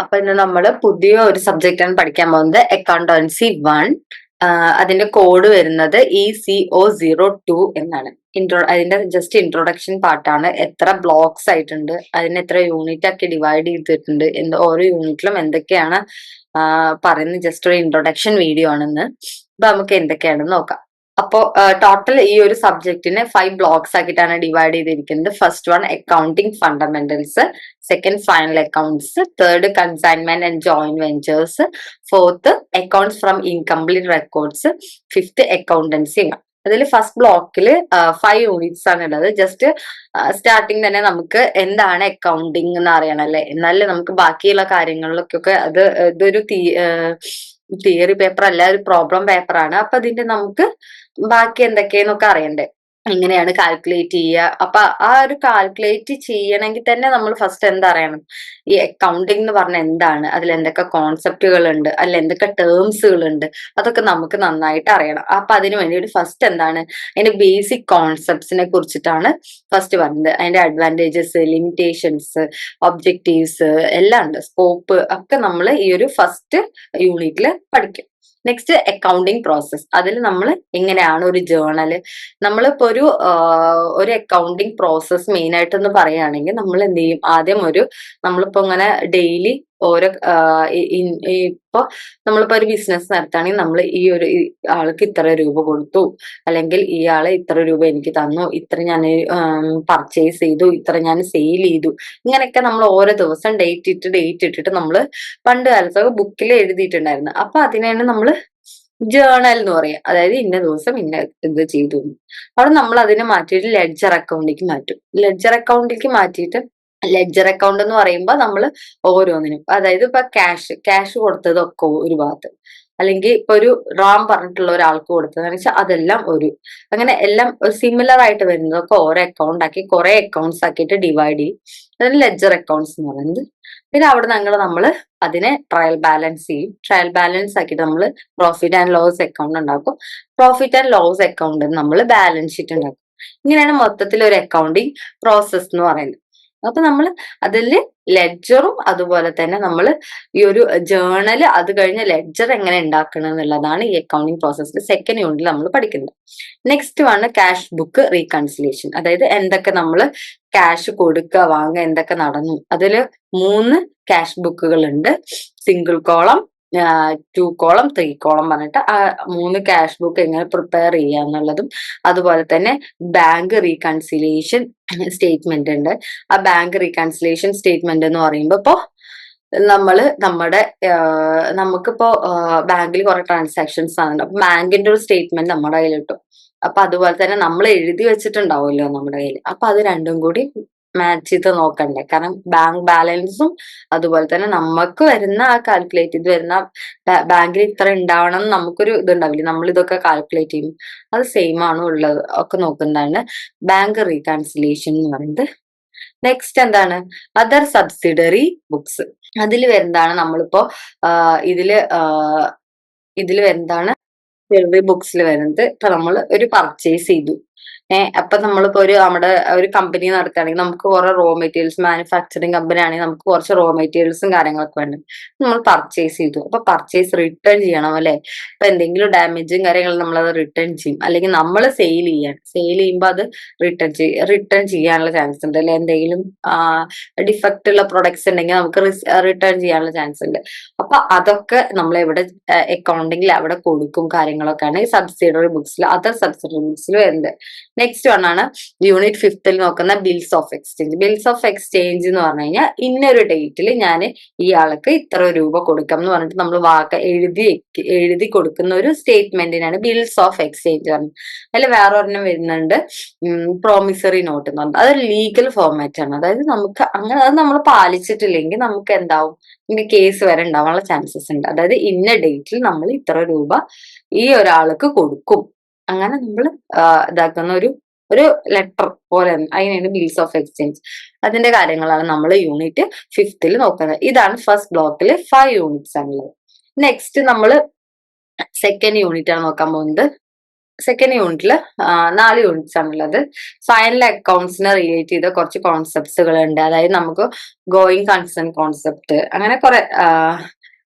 അപ്പൊ ഇന്ന് നമ്മൾ പുതിയ ഒരു സബ്ജക്റ്റ് ആണ് പഠിക്കാൻ പോകുന്നത്. അക്കൗണ്ടൻസി വൺ അതിന്റെ കോഡ് വരുന്നത് E C O zero two എന്നാണ്. ഇൻട്രോ അതിന്റെ ജസ്റ്റ് ഇൻട്രൊഡക്ഷൻ പാർട്ടാണ് എത്ര ബ്ലോക്സ് ആയിട്ടുണ്ട് അതിന് എത്ര യൂണിറ്റ് ആക്കി ഡിവൈഡ് ചെയ്തിട്ടുണ്ട് എന്ത് ഓരോ യൂണിറ്റിലും എന്തൊക്കെയാണ് പറയുന്നത്. ജസ്റ്റ് ഒരു ഇൻട്രൊഡക്ഷൻ വീഡിയോ ആണെന്ന്. അപ്പൊ നമുക്ക് എന്തൊക്കെയാണെന്ന് നോക്കാം. അപ്പോ ടോട്ടൽ ഈ ഒരു സബ്ജക്റ്റിനെ ഫൈവ് ബ്ലോക്സ് ആക്കിയിട്ടാണ് ഡിവൈഡ് ചെയ്തിരിക്കുന്നത്. First one accounting fundamentals second final accounts third consignment and joint ventures fourth accounts from incomplete records fifth accountancy അതിൽ ഫസ്റ്റ് ബ്ലോക്കിൽ ഫൈവ് യൂണിറ്റ്സ് ആണ് ഉള്ളത് ജസ്റ്റ് സ്റ്റാർട്ടിങ് തന്നെ നമുക്ക് എന്താണ് അക്കൗണ്ടിങ് എന്ന് അറിയണം അല്ലെ? എന്നാലേ നമുക്ക് ബാക്കിയുള്ള കാര്യങ്ങളിലൊക്കെ അത് ഇതൊരു തിയറി പേപ്പർ അല്ല ഒരു പ്രോബ്ലം പേപ്പർ ആണ്. അപ്പൊ അതിന്റെ നമുക്ക് ബാക്കി എന്തൊക്കെയെന്നൊക്കെ അറിയണ്ടേ. എങ്ങനെയാണ് കാൽക്കുലേറ്റ് ചെയ്യുക. അപ്പൊ ആ ഒരു കാൽക്കുലേറ്റ് ചെയ്യണമെങ്കിൽ തന്നെ നമ്മൾ ഫസ്റ്റ് എന്താ അറിയണം ഈ അക്കൗണ്ടിംഗ് എന്ന് പറഞ്ഞ എന്താണ്? അതിൽ എന്തൊക്കെ കോൺസെപ്റ്റുകൾ ഉണ്ട് അതിൽ എന്തൊക്കെ ടേംസുകൾ ഉണ്ട് അതൊക്കെ നമുക്ക് നന്നായിട്ട് അറിയണം. അപ്പൊ അതിന് വേണ്ടിയിട്ട് ഫസ്റ്റ് എന്താണ്? അതിന്റെ ബേസിക് കോൺസെപ്റ്റ്സിനെ കുറിച്ചിട്ടാണ് ഫസ്റ്റ് പറഞ്ഞത്. അതിന്റെ അഡ്വാന്റേജസ് ലിമിറ്റേഷൻസ് ഒബ്ജക്റ്റീവ്സ് എല്ലാം ഉണ്ട്. സ്കോപ്പ് ഒക്കെ നമ്മൾ ഈ ഒരു ഫസ്റ്റ് യൂണിറ്റിൽ പഠിക്കും. നെക്സ്റ്റ് അക്കൗണ്ടിങ് പ്രോസസ് അതിൽ നമ്മൾ എങ്ങനെയാണ് ഒരു ജേണൽ നമ്മളിപ്പോ ഒരു ഒരു അക്കൗണ്ടിങ് പ്രോസസ് മെയിൻ ആയിട്ടൊന്ന് പറയുകയാണെങ്കിൽ നമ്മൾ എന്ത് ചെയ്യും ആദ്യം ഒരു നമ്മളിപ്പോ ഇങ്ങനെ ഡെയിലി ഓരോ ഇപ്പൊ നമ്മളിപ്പോ ഒരു ബിസിനസ് നടത്തുകയാണെങ്കിൽ നമ്മൾ ഈ ഒരു ആൾക്ക് ഇത്ര രൂപ കൊടുത്തു. അല്ലെങ്കിൽ ആൾ ഇത്ര രൂപ എനിക്ക് തന്നു. ഇത്ര ഞാൻ പർച്ചേസ് ചെയ്തു. ഇത്ര ഞാൻ സെയിൽ ചെയ്തു. ഇങ്ങനെയൊക്കെ നമ്മൾ ഓരോ ദിവസം ഡേറ്റ് ഇട്ട് ഡേറ്റ് ഇട്ടിട്ട് നമ്മൾ പണ്ട് കാലത്തൊക്കെ ബുക്കിൽ എഴുതിയിട്ടുണ്ടായിരുന്നു. അപ്പൊ അതിനാണ് നമ്മൾ ജേണൽ എന്ന് പറയാം. അതായത് ഇന്ന ദിവസം ഇന്ന ഇത് ചെയ്തു. അവിടെ നമ്മൾ അതിനെ മാറ്റിയിട്ട് ലെഡ്ജർ അക്കൗണ്ടിലേക്ക് മാറ്റും. ലെഡ്ജർ അക്കൗണ്ടിലേക്ക് മാറ്റിയിട്ട് ലെഡ്ജർ അക്കൗണ്ട് എന്ന് പറയുമ്പോൾ നമ്മൾ ഓരോന്നിനും. അതായത് ഇപ്പൊ ക്യാഷ് ക്യാഷ് കൊടുത്തതൊക്കെ ഒരു ഭാഗത്ത്. അല്ലെങ്കിൽ ഇപ്പൊ ഒരു റാം പറഞ്ഞിട്ടുള്ള ഒരാൾക്ക് കൊടുത്തതെന്ന് വെച്ചാൽ അതെല്ലാം ഒരു. അങ്ങനെ എല്ലാം സിമിലർ ആയിട്ട് വരുന്നതൊക്കെ ഓരോ അക്കൗണ്ട് ആക്കി കുറെ അക്കൗണ്ട്സ് ആക്കിയിട്ട് ഡിവൈഡ് ചെയ്യും. അതിന് ലെഡ്ജർ അക്കൗണ്ട്സ് എന്ന് പറയുന്നത്. പിന്നെ അവിടെ ഞങ്ങൾ നമ്മൾ അതിനെ ട്രയൽ ബാലൻസ് ചെയ്യും. ട്രയൽ ബാലൻസ് ആക്കിയിട്ട് നമ്മൾ പ്രോഫിറ്റ് ആൻഡ് ലോസ് അക്കൗണ്ട് ഉണ്ടാക്കും. പ്രോഫിറ്റ് ആൻഡ് ലോസ് അക്കൗണ്ട് നമ്മൾ ബാലൻസ് ഷീറ്റ് ഉണ്ടാക്കും. ഇങ്ങനെയാണ് മൊത്തത്തിൽ ഒരു അക്കൗണ്ടിങ് പ്രോസസ് എന്ന് പറയുന്നത്. അപ്പൊ നമ്മൾ അതിൽ ലെഡ്ജറും അതുപോലെ തന്നെ നമ്മൾ ഈ ഒരു ജേണൽ അത് കഴിഞ്ഞ ലെഡ്ജർ എങ്ങനെ ഉണ്ടാക്കണം എന്നുള്ളതാണ് ഈ അക്കൗണ്ടിങ് പ്രോസസ്സിൽ സെക്കൻഡ് യൂണിറ്റിൽ നമ്മൾ പഠിക്കുന്നത്. Next one cash book reconciliation അതായത് എന്തൊക്കെ നമ്മൾ ക്യാഷ് കൊടുക്കുക വാങ്ങുക എന്തൊക്കെ നടന്നു. അതിൽ മൂന്ന് ക്യാഷ് ബുക്കുകൾ ഉണ്ട് single column two column three column പറഞ്ഞിട്ട് ആ മൂന്ന് ക്യാഷ് ബുക്ക് എങ്ങനെ പ്രിപ്പയർ ചെയ്യുക എന്നുള്ളതും അതുപോലെ തന്നെ ബാങ്ക് റീകൺസിലേഷൻ സ്റ്റേറ്റ്മെന്റ് ഉണ്ട്. ആ ബാങ്ക് റീകൺസിലേഷൻ സ്റ്റേറ്റ്മെന്റ് എന്ന് പറയുമ്പോൾ ഇപ്പോ നമ്മൾ നമ്മുടെ നമുക്കിപ്പോ ബാങ്കിൽ കുറെ ട്രാൻസാക്ഷൻസ് ആണ് അപ്പൊ ബാങ്കിന്റെ ഒരു സ്റ്റേറ്റ്മെന്റ് നമ്മുടെ കയ്യിൽ കിട്ടും. അപ്പൊ അതുപോലെ തന്നെ നമ്മൾ എഴുതി വെച്ചിട്ടുണ്ടാവുമല്ലോ നമ്മുടെ കയ്യിൽ അപ്പൊ അത് രണ്ടും കൂടി മാച്ച് ചെയ്ത് നോക്കണ്ടേ. കാരണം ബാങ്ക് ബാലൻസും അതുപോലെ തന്നെ നമുക്ക് വരുന്ന ആ കാൽക്കുലേറ്റ് ചെയ്ത് വരുന്ന ബാങ്കിൽ ഇത്ര ഉണ്ടാവണം എന്ന് നമുക്കൊരു ഇതുണ്ടാവില്ലേ? നമ്മൾ ഇതൊക്കെ കാൽക്കുലേറ്റ് ചെയ്യും. അത് സെയിം ആണ് ഉള്ളത്. ഒക്കെ നോക്കുന്നതാണ്. ബാങ്ക് റീകൺസിലേഷൻ എന്ന് പറയുന്നത്. നെക്സ്റ്റ് എന്താണ്? അതർ സബ്സിഡറി ബുക്സ് അതിൽ വരുന്നതാണ് നമ്മളിപ്പോ ഇതിൽ ഇതിൽ വരുന്നതാണ് ബുക്സിൽ വരുന്നത്. ഇപ്പൊ നമ്മൾ ഒരു പർച്ചേസ് ചെയ്തു. ഏഹ് അപ്പൊ നമ്മളിപ്പോ ഒരു നമ്മുടെ ഒരു കമ്പനി നടത്തുകയാണെങ്കിൽ നമുക്ക് കുറെ റോ മെറ്റീരിയൽസ് മാനുഫാക്ചറിങ് കമ്പനി ആണെങ്കിൽ നമുക്ക് കുറച്ച് റോ മെറ്റീരിയൽസും കാര്യങ്ങളൊക്കെ വേണം. നമ്മൾ പർച്ചേസ് ചെയ്തു. അപ്പൊ പർച്ചേസ് റിട്ടേൺ ചെയ്യണം അല്ലെ? ഇപ്പൊ എന്തെങ്കിലും ഡാമേജും കാര്യങ്ങളും നമ്മൾ അത് റിട്ടേൺ ചെയ്യും. അല്ലെങ്കിൽ നമ്മൾ സെയിൽ ചെയ്യാൻ സെയിൽ ചെയ്യുമ്പോൾ അത് റിട്ടേൺ ചെയ്യും റിട്ടേൺ ചെയ്യാനുള്ള ചാൻസ് ഉണ്ട് അല്ലെ? എന്തെങ്കിലും ഡിഫക്റ്റ് ഉള്ള പ്രൊഡക്ട്സ് ഉണ്ടെങ്കിൽ നമുക്ക് റിട്ടേൺ ചെയ്യാനുള്ള ചാൻസ് ഉണ്ട്. അപ്പൊ അതൊക്കെ നമ്മൾ എവിടെ അക്കൗണ്ടിങ്ങിൽ അവിടെ കൊടുക്കും കാര്യങ്ങളൊക്കെയാണ് ആണെങ്കിൽ സബ്സിഡറി ബുക്സിൽ അതർ സബ്സിഡറി ബുക്സിൽ വരുന്നത് നെക്സ്റ്റ് വൺ ആണ് യൂണിറ്റ് ഫിഫ്തിൽ നോക്കുന്ന bills of exchange bills of exchange എന്ന് പറഞ്ഞു കഴിഞ്ഞാൽ ഇന്നൊരു ഡേറ്റിൽ ഞാൻ ഇയാൾക്ക് ഇത്ര രൂപ കൊടുക്കാം എന്ന് പറഞ്ഞിട്ട് നമ്മൾ വാക്ക് എഴുതി എഴുതി കൊടുക്കുന്ന ഒരു സ്റ്റേറ്റ്മെന്റിനാണ് ബിൽസ് ഓഫ് എക്സ്ചേഞ്ച് പറഞ്ഞത്. അതിൽ വേറെ ഒരെണ്ണം വരുന്നുണ്ട് പ്രോമിസറി നോട്ട് എന്ന് പറഞ്ഞത്. അതൊരു ലീഗൽ ഫോർമാറ്റ് ആണ്. അതായത് നമുക്ക് അങ്ങനെ അത് നമ്മൾ പാലിച്ചിട്ടില്ലെങ്കിൽ നമുക്ക് എന്താവും? ഇനി കേസ് വരെ ഉണ്ടാവാനുള്ള ചാൻസസ് ഉണ്ട്. അതായത് ഇന്ന ഡേറ്റിൽ നമ്മൾ ഇത്ര രൂപ ഈ ഒരാൾക്ക് കൊടുക്കും. അങ്ങനെ നമ്മൾ ഇതാക്കുന്ന ഒരു ഒരു ലെറ്റർ പോലെ അതിനാണ് ബിൽസ് ഓഫ് എക്സ്ചേഞ്ച് അതിന്റെ കാര്യങ്ങളാണ് നമ്മൾ യൂണിറ്റ് ഫിഫ്തിൽ നോക്കുന്നത്. ഇതാണ് ഫസ്റ്റ് ബ്ലോക്കിൽ ഫൈവ് യൂണിറ്റ്സ് ആണുള്ളത്. നെക്സ്റ്റ് നമ്മൾ സെക്കൻഡ് യൂണിറ്റ് ആണ് നോക്കാൻ പോകുന്നത്. സെക്കൻഡ് യൂണിറ്റിൽ നാല് യൂണിറ്റ്സ് ആണുള്ളത്. ഫൈനൽ അക്കൗണ്ട്സിനെ റിലേറ്റ് ചെയ്ത കുറച്ച് കോൺസെപ്റ്റ്സുകൾ ഉണ്ട് അതായത് നമുക്ക് ഗോയിങ് കൺസേൺ കോൺസെപ്റ്റ് അങ്ങനെ കുറെ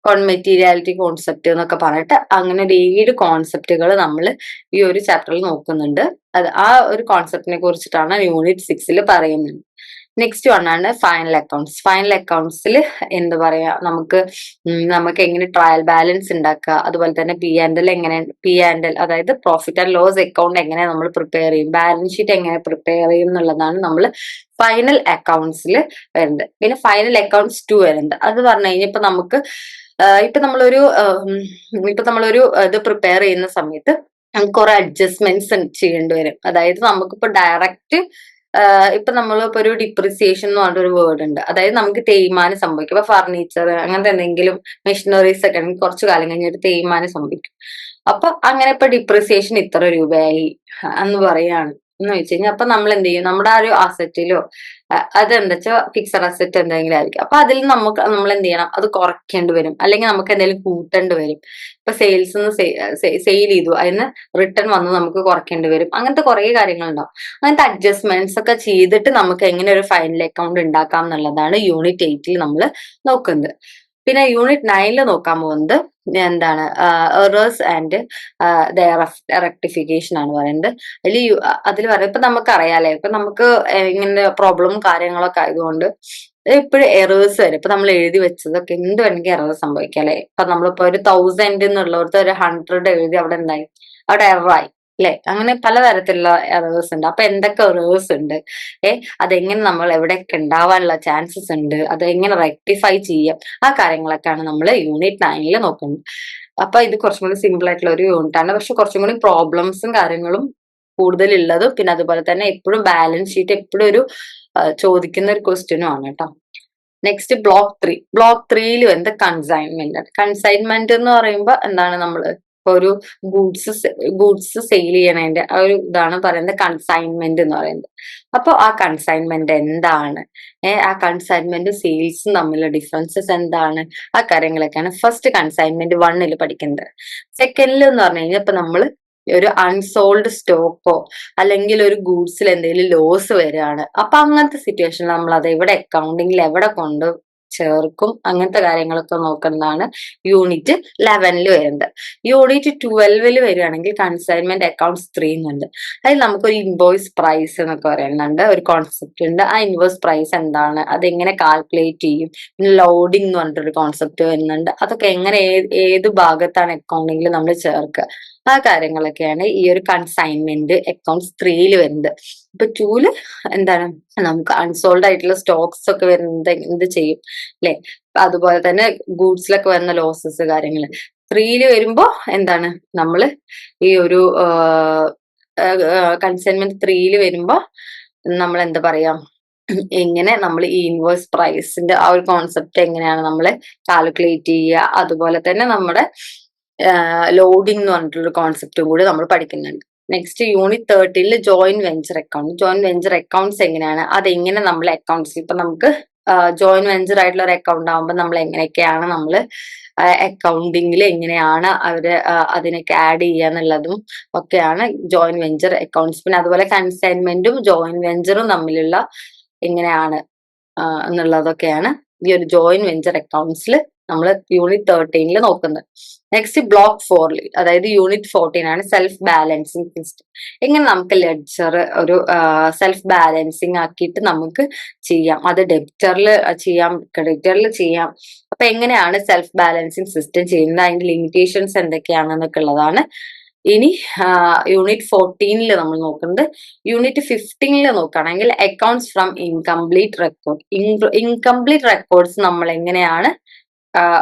കോൺമെറ്റീരിയാലിറ്റി കോൺസെപ്റ്റ് എന്നൊക്കെ പറഞ്ഞിട്ട് അങ്ങനെ ഒരു ഏഴ് കോൺസെപ്റ്റുകൾ നമ്മൾ ഈ ഒരു ചാപ്റ്ററിൽ നോക്കുന്നുണ്ട്. അത് ആ ഒരു കോൺസെപ്റ്റിനെ കുറിച്ചിട്ടാണ് യൂണിറ്റ് സിക്സിൽ പറയുന്നത്. നെക്സ്റ്റ് വൺ ആണ് ഫൈനൽ അക്കൗണ്ട്സ് ഫൈനൽ അക്കൗണ്ട്സിൽ എന്താ പറയാ? നമുക്ക് നമുക്ക് എങ്ങനെ ട്രയൽ ബാലൻസ് ഉണ്ടാക്കുക അതുപോലെ തന്നെ പി ആൻഡ് എൽ എങ്ങനെ പി ആൻഡ് എൽ അതായത് പ്രോഫിറ്റ് ആൻഡ് ലോസ് അക്കൗണ്ട് എങ്ങനെ നമ്മൾ പ്രിപ്പയർ ചെയ്യും? ബാലൻസ് ഷീറ്റ് എങ്ങനെ പ്രിപ്പയർ ചെയ്യും എന്നുള്ളതാണ് നമ്മൾ ഫൈനൽ അക്കൗണ്ട്സിൽ വരുന്നത് പിന്നെ ഫൈനൽ അക്കൗണ്ട്സ് ടു വരുന്നത് അത് പറഞ്ഞു കഴിഞ്ഞാൽ ഇപ്പൊ നമുക്ക് ഇപ്പൊ നമ്മളൊരു ഇപ്പൊ നമ്മളൊരു ഇത് പ്രിപ്പയർ ചെയ്യുന്ന സമയത്ത് കുറെ അഡ്ജസ്റ്റ്മെന്റ്സ് ചെയ്യേണ്ടി വരും. അതായത് നമുക്കിപ്പോ ഡയറക്റ്റ് ഇപ്പൊ നമ്മളിപ്പോ ഒരു ഡിപ്രിസിയേഷൻ എന്ന് പറഞ്ഞൊരു വേർഡ് ഉണ്ട്. അതായത് നമുക്ക് തേയ്മാനം സംഭവിക്കും. ഇപ്പൊ ഫർണിച്ചർ അങ്ങനത്തെ എന്തെങ്കിലും മെഷീനറീസ് ഒക്കെ ആണെങ്കിൽ കുറച്ചു കാലം കഴിഞ്ഞിട്ട് തേയ്മാനം സംഭവിക്കും. അപ്പൊ അങ്ങനെ ഇപ്പൊ ഡിപ്രിസിയേഷൻ ഇത്ര രൂപയായി എന്ന് പറയാണ്. എന്ന് വെച്ച് കഴിഞ്ഞാൽ അപ്പൊ നമ്മൾ എന്ത് ചെയ്യും? നമ്മുടെ ആ ഒരു അസറ്റിലോ അതെന്താ ഫിക്സഡ് അസറ്റ് എന്തെങ്കിലും ആയിരിക്കും അപ്പൊ അതിൽ നമുക്ക് നമ്മൾ എന്ത് ചെയ്യണം അത് കുറയ്ക്കേണ്ടി വരും. അല്ലെങ്കിൽ നമുക്ക് എന്തെങ്കിലും കൂട്ടേണ്ടി വരും. ഇപ്പൊ സെയിൽസ് സെയിൽ ചെയ്തു. അതിന് റിട്ടേൺ വന്ന് നമുക്ക് കുറയ്ക്കേണ്ടി വരും. അങ്ങനത്തെ കുറെ കാര്യങ്ങളുണ്ടാവും. അങ്ങനത്തെ അഡ്ജസ്റ്റ്മെന്റ്സ് ഒക്കെ ചെയ്തിട്ട് നമുക്ക് എങ്ങനെ ഒരു ഫൈനൽ അക്കൗണ്ട് ഉണ്ടാക്കാം എന്നുള്ളതാണ് യൂണിറ്റ് എയ്റ്റിൽ നമ്മൾ നോക്കുന്നത്. പിന്നെ യൂണിറ്റ് നയനിൽ നോക്കാൻ പോകുന്നത് എന്താണ്? എറേഴ്സ് ആൻഡ് റെക്ടിഫിക്കേഷൻ ആണ് പറയുന്നത്. അതിൽ അതിൽ പറയുന്നത് ഇപ്പൊ നമുക്ക് അറിയാലേ ഇപ്പൊ നമുക്ക് ഇങ്ങനെ പ്രോബ്ലം കാര്യങ്ങളൊക്കെ ആയതുകൊണ്ട് എപ്പോഴും എറേഴ്സ് വരും. ഇപ്പൊ നമ്മൾ എഴുതി വെച്ചതൊക്കെ എന്ത് വേണമെങ്കിൽ എറർ സംഭവിക്കാം അല്ലെ? ഇപ്പൊ നമ്മളിപ്പോ ഒരു തൗസൻഡ് എന്നുള്ളവർക്ക് ഒരു ഹൺഡ്രഡ് എഴുതി അവിടെ എന്തായി? അവിടെ എററായി അല്ലെ അങ്ങനെ പലതരത്തിലുള്ള എറേഴ്സ് ഉണ്ട്. അപ്പൊ എന്തൊക്കെ എറേഴ്സ് ഉണ്ട്? ഏ? അതെങ്ങനെ നമ്മൾ എവിടെയൊക്കെ ഉണ്ടാവാനുള്ള ചാൻസസ് ഉണ്ട്? അത് എങ്ങനെ റെക്ടിഫൈ ചെയ്യാം? ആ കാര്യങ്ങളൊക്കെയാണ് നമ്മൾ യൂണിറ്റ് നയനിൽ നോക്കുന്നത്. അപ്പൊ ഇത് കുറച്ചും കൂടി സിമ്പിൾ ആയിട്ടുള്ള ഒരു യൂണിറ്റ് ആണ്. പക്ഷെ കുറച്ചും കൂടി പ്രോബ്ലംസും കാര്യങ്ങളും കൂടുതലുള്ളതും. പിന്നെ അതുപോലെ തന്നെ എപ്പോഴും ബാലൻസ് ഷീറ്റ് എപ്പോഴും ഒരു ചോദിക്കുന്ന ഒരു ക്വസ്റ്റ്യനും ആണ് കേട്ടോ നെക്സ്റ്റ് ബ്ലോക്ക് ത്രീ ബ്ലോക്ക് ത്രീയിൽ എന്താ കൺസൈൻമെന്റ് കൺസൈൻമെന്റ് എന്ന് പറയുമ്പോൾ എന്താണ് നമ്മൾ ഒരു ഗൂഡ്സ് ഗൂഡ്സ് സെയിൽ ചെയ്യണതിന്റെ ആ ഒരു ഇതാണ് പറയുന്നത് കൺസൈൻമെന്റ് എന്ന് പറയുന്നത്. അപ്പോൾ ആ കൺസൈൻമെന്റ് എന്താണ്? ആ കൺസൈൻമെന്റ് സെയിൽസും തമ്മിലുള്ള ഡിഫറൻസസ് എന്താണ്? ആ കാര്യങ്ങളൊക്കെയാണ് ഫസ്റ്റ് കൺസൈൻമെന്റ് വണ്ണിൽ പഠിക്കുന്നത്. സെക്കൻഡിൽ എന്ന് പറഞ്ഞു കഴിഞ്ഞാൽ ഇപ്പൊ നമ്മൾ ഒരു അൺസോൾഡ് സ്റ്റോക്കോ അല്ലെങ്കിൽ ഒരു ഗൂഡ്സിൽ എന്തെങ്കിലും ലോസ് വരികയാണ് അപ്പൊ അങ്ങനത്തെ സിറ്റുവേഷനിൽ നമ്മൾ അത് എവിടെ അക്കൗണ്ടിങ്ങിൽ എവിടെ കൊണ്ട് ചേർക്കും. അങ്ങനത്തെ കാര്യങ്ങളൊക്കെ നോക്കുന്നതാണ് യൂണിറ്റ് ലെവനിൽ വരുന്നത്. യൂണിറ്റ് ട്വൽവിൽ വരികയാണെങ്കിൽ കൺസൈൻമെന്റ് അക്കൗണ്ട്സ് ത്രീ എന്നുണ്ട് അതിൽ നമുക്കൊരു ഇൻവോയ്സ് പ്രൈസ് എന്നൊക്കെ പറയുന്നുണ്ട്. ഒരു കോൺസെപ്റ്റ് ഉണ്ട്. ആ ഇൻവോയ്സ് പ്രൈസ് എന്താണ്? അതെങ്ങനെ കാൽക്കുലേറ്റ് ചെയ്യും? പിന്നെ ലോഡിംഗ് എന്ന് പറഞ്ഞിട്ടൊരു കോൺസെപ്റ്റ് വരുന്നുണ്ട്. അതൊക്കെ എങ്ങനെ ഏത് ഭാഗത്താണ് അക്കൗണ്ടിങ്ങിൽ നമ്മൾ ചേർക്കുക? ആ കാര്യങ്ങളൊക്കെയാണ് ഈ ഒരു കൺസൈൻമെന്റ് അക്കൗണ്ട്സ് ത്രീയിൽ വരുന്നത്. ഇപ്പൊ ടൂൽ എന്താണ്? നമുക്ക് അൺസോൾഡ് ആയിട്ടുള്ള സ്റ്റോക്സ് ഒക്കെ വരുന്നത് എന്ത് ചെയ്യും? അല്ലെ? അതുപോലെ തന്നെ ഗൂഡ്സിലൊക്കെ വരുന്ന ലോസസ് കാര്യങ്ങൾ. ത്രീയിൽ വരുമ്പോ എന്താണ്? നമ്മൾ ഈ ഒരു കൺസൈൻമെന്റ് ത്രീയിൽ വരുമ്പോ നമ്മൾ എന്താ പറയാ? എങ്ങനെ നമ്മൾ ഈ ഇൻവേഴ്സ് പ്രൈസിന്റെ ആ ഒരു കോൺസെപ്റ്റ് എങ്ങനെയാണ് നമ്മൾ കാൽക്കുലേറ്റ് ചെയ്യുക? അതുപോലെ തന്നെ നമ്മുടെ ലോഡിംഗ് എന്ന് പറഞ്ഞിട്ടുള്ള കോൺസെപ്റ്റും കൂടി നമ്മൾ പഠിക്കുന്നുണ്ട്. Next unit തേർട്ടിയിൽ joint venture account joint venture accounts എങ്ങനെയാണ്? അതെങ്ങനെ നമ്മൾ അക്കൗണ്ട്സ് ഇപ്പൊ നമുക്ക് ജോയിന്റ് വെഞ്ചർ ആയിട്ടുള്ള ഒരു അക്കൗണ്ട് ആകുമ്പോൾ നമ്മൾ എങ്ങനെയൊക്കെയാണ് നമ്മൾ അക്കൗണ്ടിങ്ങിൽ എങ്ങനെയാണ് അവർ അതിനൊക്കെ ആഡ് ചെയ്യുക എന്നുള്ളതും ഒക്കെയാണ് ജോയിന്റ് വെഞ്ചർ അക്കൗണ്ട്സ് പിന്നെ അതുപോലെ കൺസൈൻമെന്റും ജോയിന്റ് വെഞ്ചറും തമ്മിലുള്ള എങ്ങനെയാണ് എന്നുള്ളതൊക്കെയാണ് ഈ ഒരു ജോയിന്റ് വെഞ്ചർ അക്കൗണ്ട്സിൽ നമ്മൾ യൂണിറ്റ് തേർട്ടീനിൽ നോക്കുന്നത്. നെക്സ്റ്റ് ബ്ലോക്ക് ഫോറിൽ അതായത് യൂണിറ്റ് ഫോർട്ടീൻ ആണ് സെൽഫ് ബാലൻസിങ് സിസ്റ്റം എങ്ങനെ നമുക്ക് ലെഡ്ജർ ഒരു സെൽഫ് ബാലൻസിങ് ആക്കിയിട്ട് നമുക്ക് ചെയ്യാം. അത് ഡെബിറ്ററിൽ ചെയ്യാം ക്രെഡിറ്ററിൽ ചെയ്യാം. അപ്പൊ എങ്ങനെയാണ് സെൽഫ് ബാലൻസിങ് സിസ്റ്റം ചെയ്യുന്നത്? അതിന്റെ ലിമിറ്റേഷൻസ് എന്തൊക്കെയാണെന്നൊക്കെ ഉള്ളതാണ്. ഇനി യൂണിറ്റ് ഫോർട്ടീനിൽ നമ്മൾ നോക്കുന്നത്. യൂണിറ്റ് ഫിഫ്റ്റീനിൽ നോക്കുകയാണെങ്കിൽ accounts from incomplete record incomplete records നമ്മൾ എങ്ങനെയാണ്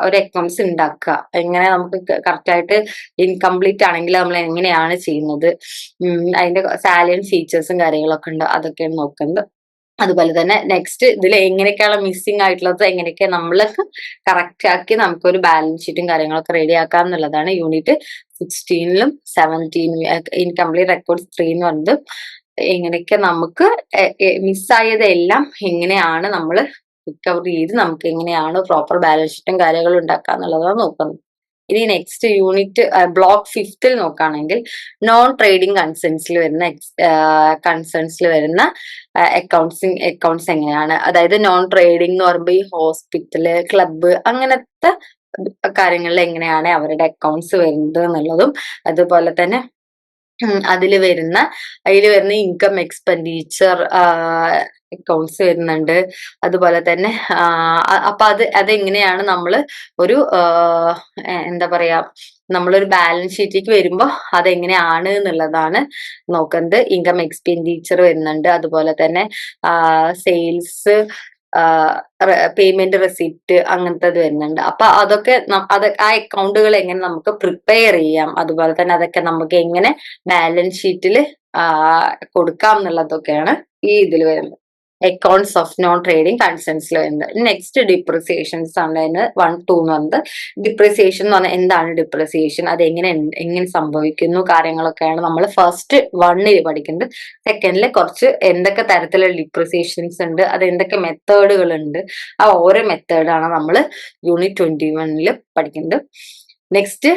ഒരു അക്കൗണ്ട്സ് ഉണ്ടാക്കുക. എങ്ങനെ നമുക്ക് കറക്റ്റ് ആയിട്ട് ഇൻകംപ്ലീറ്റ് ആണെങ്കിൽ നമ്മൾ എങ്ങനെയാണ് ചെയ്യുന്നത്. അതിന്റെ സാലറി ഫീച്ചേഴ്സും കാര്യങ്ങളൊക്കെ ഉണ്ട്. അതൊക്കെയാണ് നോക്കുന്നത്. അതുപോലെ തന്നെ നെക്സ്റ്റ് ഇതിൽ എങ്ങനെയൊക്കെയാണ് മിസ്സിംഗ് ആയിട്ടുള്ളത് എങ്ങനെയൊക്കെ നമ്മൾക്ക് കറക്റ്റ് ആക്കി നമുക്കൊരു ബാലൻസ് ഷീറ്റും കാര്യങ്ങളൊക്കെ റെഡി ആക്കാം എന്നുള്ളതാണ് യൂണിറ്റ് സിക്സ്റ്റീനിലും സെവന്റീനും ഇൻകംപ്ലീറ്റ് റെക്കോർഡ്സ് ത്രീ എന്ന് പറയുന്നത് എങ്ങനെയൊക്കെ നമുക്ക് മിസ്സായതെല്ലാം എങ്ങനെയാണ് നമ്മൾ റിക്കവർ ചെയ്ത് നമുക്ക് എങ്ങനെയാണ് പ്രോപ്പർ ബാലൻസ് ഷീറ്റും കാര്യങ്ങളും ഉണ്ടാക്കുക എന്നുള്ളതാണ് നോക്കുന്നത്. ഇനി നെക്സ്റ്റ് യൂണിറ്റ് ബ്ലോക്ക് ഫിഫ്തിൽ നോക്കുകയാണെങ്കിൽ നോൺ ട്രേഡിംഗ് കൺസേൺസിൽ വരുന്ന കൺസേൺസിൽ വരുന്ന അക്കൗണ്ട്സിങ് അക്കൗണ്ട്സ് എങ്ങനെയാണ്? അതായത് നോൺ ട്രേഡിംഗ് എന്ന് പറയുമ്പോൾ ഈ ഹോസ്പിറ്റൽ ക്ലബ്ബ് അങ്ങനത്തെ കാര്യങ്ങളിൽ എങ്ങനെയാണ് അവരുടെ അക്കൗണ്ട്സ് വരുന്നത് എന്നുള്ളതും അതുപോലെ തന്നെ അതിൽ വരുന്ന അതിൽ വരുന്ന ഇൻകം എക്സ്പെൻഡിച്ചർ അക്കൗണ്ട്സ് വരുന്നുണ്ട്. അതുപോലെ തന്നെ അപ്പൊ അത് അതെങ്ങനെയാണ് നമ്മൾ ഒരു എന്താ പറയാ നമ്മളൊരു ബാലൻസ് ഷീറ്റിലേക്ക് വരുമ്പോൾ അതെങ്ങനെയാണ് എന്നുള്ളതാണ് നോക്കുന്നത് ഇൻകം എക്സ്പെൻഡിച്ചർ വരുന്നുണ്ട്. അതുപോലെ തന്നെ സെയിൽസ് പേയ്മെന്റ് റെസിപ്റ്റ് അങ്ങനത്തത് വരുന്നുണ്ട്. അപ്പൊ അതൊക്കെ അത് ആ അക്കൗണ്ടുകൾ എങ്ങനെ നമുക്ക് പ്രിപ്പയർ ചെയ്യാം അതുപോലെ തന്നെ അതൊക്കെ നമുക്ക് എങ്ങനെ ബാലൻസ് ഷീറ്റിൽ കൊടുക്കാം എന്നുള്ളതൊക്കെയാണ് ഈ ഇതിൽ വരുന്നത്. അക്കൗണ്ട്സ് ഓഫ് നോൺ ട്രേഡിംഗ് കൺസേൺസിൽ വരുന്നത് നെക്സ്റ്റ് ഡിപ്രിസിയേഷൻസ് ആണ് അതിന് വൺ ടു എന്ന് പറയുന്നത് ഡിപ്രിസിയേഷൻ എന്ന് പറഞ്ഞാൽ എന്താണ് ഡിപ്രിസിയേഷൻ അത് എങ്ങനെ എങ്ങനെ സംഭവിക്കുന്നു? കാര്യങ്ങളൊക്കെയാണ് നമ്മൾ ഫസ്റ്റ് വണ്ണിൽ പഠിക്കുന്നത് സെക്കൻഡിൽ കുറച്ച് എന്തൊക്കെ തരത്തിലുള്ള ഡിപ്രിസിയേഷൻസ് ഉണ്ട്? അത് എന്തൊക്കെ മെത്തേഡുകൾ ഉണ്ട്? ആ ഓരോ മെത്തേഡാണ് നമ്മൾ യൂണിറ്റ് ട്വന്റി വണ്ണിൽ പഠിക്കുന്നത് നെക്സ്റ്റ്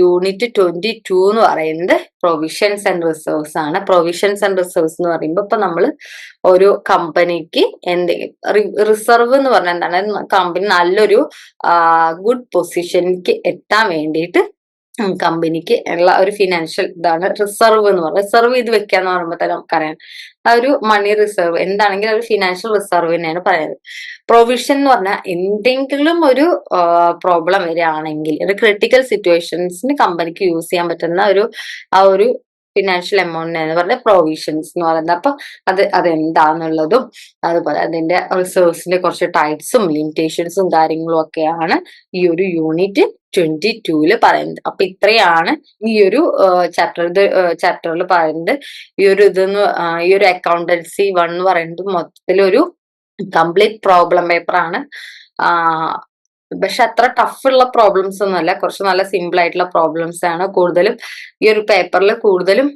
യൂണിറ്റ് ട്വന്റി ടു എന്ന് പറയുന്നത് പ്രൊവിഷൻസ് ആൻഡ് റിസർവ്സ് ആണ്. പ്രൊവിഷൻസ് ആൻഡ് റിസർവ്സ് എന്ന് പറയുമ്പോൾ ഇപ്പൊ നമ്മൾ ഒരു കമ്പനിക്ക് എന്തെങ്കിലും റിസർവ് എന്ന് പറഞ്ഞാൽ എന്താണ്? കമ്പനി നല്ലൊരു ഗുഡ് പൊസിഷനിലേക്ക് എത്താൻ വേണ്ടിയിട്ട് കമ്പനിക്ക് ഉള്ള ഒരു ഫിനാൻഷ്യൽ ഇതാണ് റിസർവ് എന്ന് പറയുന്നത് റിസർവ് ചെയ്ത് വെക്കുക വെക്കാന്ന് പറയുമ്പോൾ തന്നെ നമുക്കറിയാം. ആ ഒരു മണി റിസർവ് എന്താണെങ്കിലും ഒരു ഫിനാൻഷ്യൽ റിസർവ് തന്നെയാണ് പറയുന്നത്. പ്രൊവിഷൻ എന്ന് പറഞ്ഞാൽ എന്തെങ്കിലും ഒരു പ്രോബ്ലം വരികയാണെങ്കിൽ ഒരു ക്രിട്ടിക്കൽ സിറ്റുവേഷൻസിന് കമ്പനിക്ക് യൂസ് ചെയ്യാൻ പറ്റുന്ന ഒരു ആ ഒരു ഫിനാൻഷ്യൽ എമൗണ്ട് എന്ന് പറഞ്ഞ പ്രൊവിഷൻസ് എന്ന് പറയുന്നത്. അപ്പൊ അത് അതെന്താന്നുള്ളതും അതുപോലെ അതിന്റെ റിസോഴ്സിന്റെ കുറച്ച് ടൈപ്സും ലിമിറ്റേഷൻസും കാര്യങ്ങളും ഒക്കെയാണ് ഈ ഒരു യൂണിറ്റ് ട്വന്റി ടൂൽ പറയുന്നത്. അപ്പൊ ഇത്രയാണ് ഈ ഒരു ചാപ്റ്റർ ഇത് ചാപ്റ്ററിൽ പറയുന്നത്. ഈ ഒരു ഇതെന്ന് ഈ ഒരു അക്കൗണ്ടൻസി വൺ എന്ന് പറയുന്നത് മൊത്തത്തിലൊരു കംപ്ലീറ്റ് പ്രോബ്ലം പേപ്പർ ആണ്. പക്ഷെ അത്ര ടഫ് ഉള്ള പ്രോബ്ലംസ് ഒന്നുമല്ല കുറച്ച് നല്ല സിമ്പിൾ ആയിട്ടുള്ള പ്രോബ്ലംസ് ആണ്. കൂടുതലും ഈ ഒരു പേപ്പറിൽ കൂടുതലും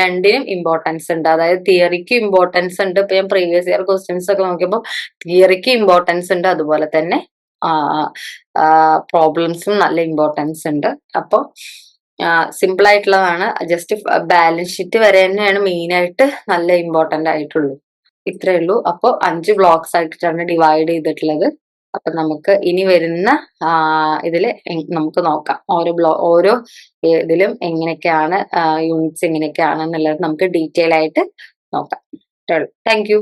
രണ്ടിനും ഇമ്പോർട്ടൻസ് ഉണ്ട്. അതായത് തിയറിക്ക് ഇമ്പോർട്ടൻസ് ഉണ്ട്. ഇപ്പൊ ഞാൻ പ്രീവിയസ് ഇയർ ക്വസ്റ്റ്യൻസ് ഒക്കെ നോക്കിയപ്പോൾ തിയറിക്ക് ഇമ്പോർട്ടൻസ് ഉണ്ട്. അതുപോലെ തന്നെ പ്രോബ്ലംസും നല്ല ഇമ്പോർട്ടൻസ് ഉണ്ട്. അപ്പോൾ സിമ്പിൾ ആയിട്ടുള്ളതാണ്. ജസ്റ്റ് ബാലൻസ് ഷീറ്റ് വരെ തന്നെയാണ് മെയിനായിട്ട് നല്ല ഇമ്പോർട്ടന്റ് ആയിട്ടുള്ളൂ. ഇത്രയേ ഉള്ളൂ അപ്പോൾ അഞ്ച് ബ്ലോക്സ് ആയിട്ടാണ് ഡിവൈഡ് ചെയ്തിട്ടുള്ളത്. അപ്പൊ നമുക്ക് ഇനി വരുന്ന ഇതിൽ നമുക്ക് നോക്കാം. ഓരോ ബ്ലോ ഓരോ ഇതിലും എങ്ങനെയൊക്കെയാണ് യൂണിറ്റ്സ് എങ്ങനെയൊക്കെയാണ് എന്നുള്ളത് നമുക്ക് ഡീറ്റെയിൽ ആയിട്ട് നോക്കാം. Thank you